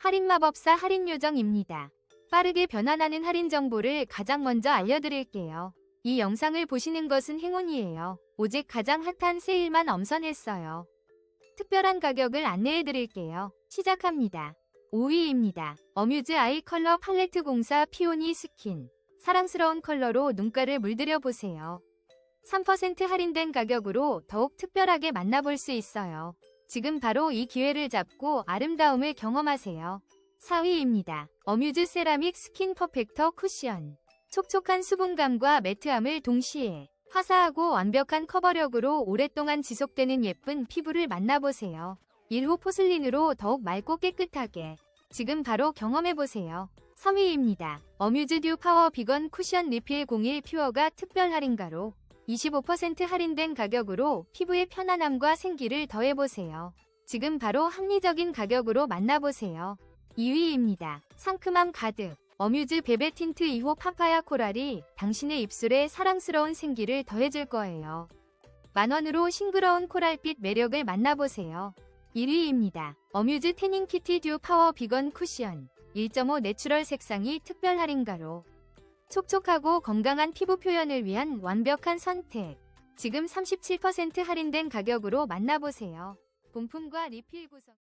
할인 마법사 할인 요정입니다. 빠르게 변환하는 할인 정보를 가장 먼저 알려드릴게요. 이 영상을 보시는 것은 행운이에요. 오직 가장 핫한 세일만 엄선했어요. 특별한 가격을 안내해드릴게요. 시작합니다. 5위입니다. 어뮤즈 아이 컬러 팔레트 공사 피오니 스킨. 사랑스러운 컬러로 눈가를 물들여 보세요. 3% 할인된 가격으로 더욱 특별하게 만나볼 수 있어요. 지금 바로 이 기회를 잡고 아름다움을 경험하세요. 4위입니다. 어뮤즈 세라믹 스킨 퍼펙터 쿠션. 촉촉한 수분감과 매트함을 동시에 화사하고 완벽한 커버력으로 오랫동안 지속되는 예쁜 피부를 만나보세요. 1호 포슬린으로 더욱 맑고 깨끗하게 지금 바로 경험해보세요. 3위입니다. 어뮤즈 듀 파워 비건 쿠션 리필 01 퓨어가 특별 할인가로 25% 할인된 가격으로 피부의 편안함과 생기를 더해보세요. 지금 바로 합리적인 가격으로 만나보세요. 2위입니다. 상큼함 가득. 어뮤즈 베베 틴트 2호 파파야 코랄이 당신의 입술에 사랑스러운 생기를 더해줄 거예요. 만원으로 싱그러운 코랄빛 매력을 만나보세요. 1위입니다. 어뮤즈 태닝 키티 듀 파워 비건 쿠션 1.5 내추럴 색상이 특별 할인가로 촉촉하고 건강한 피부 표현을 위한 완벽한 선택. 지금 37% 할인된 가격으로 만나보세요. 본품과 리필 구성